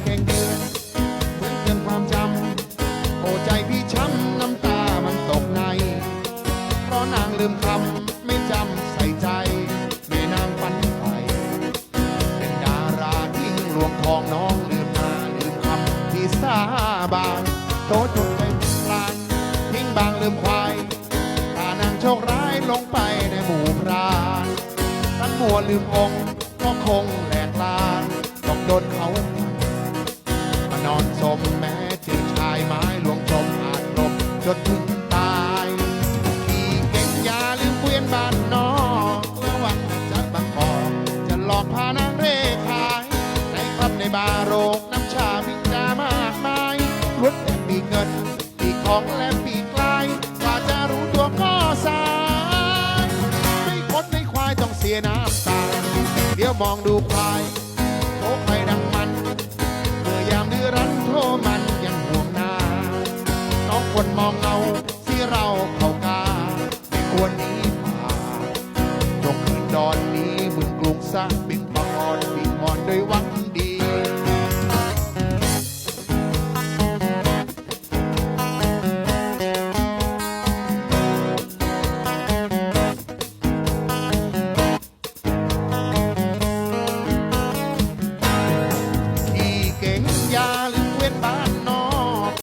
เพลงเดิมเหมือเตือนความจำโอใจพี่ช้ำน้ำตามันตกใน เพราะนางลืมคำไม่จำใส่ใจแม่นางปันไปเป็นดาราที่ลวงทองน้องลืมนาลืมคำที่สาบานโตจนใจพลานทิ้งบางลืมควตานางโชคร้ายลงไปในหมู่พรานตั้งมัวลืมองก็คงแหลกลานต้องโดนเขา นอนสมแม้เจอชายไม้หลวงชมอาจลมจนถึงตายขี่เก่งยาลืมเกวียนบ้านนอกระวังจะบังคอจะหลอกพานางเร่ขาย ในครับในบาร์โรงน้ำชาบิจามากมายล้วนแต่มีเงินปีของและปีกลายกว่าจะรู้ตัวก็สายไม่คนในควายต้องเสียน้ำตาเดี๋ยวมองดูควาย คนมองเราที่เราเข้ากาไม่ควรหนีผ่าจงคืนดอนนี้มึงกลุงซะบินปะกอนบินอ่อนโดยหวังดีที่เก่งยา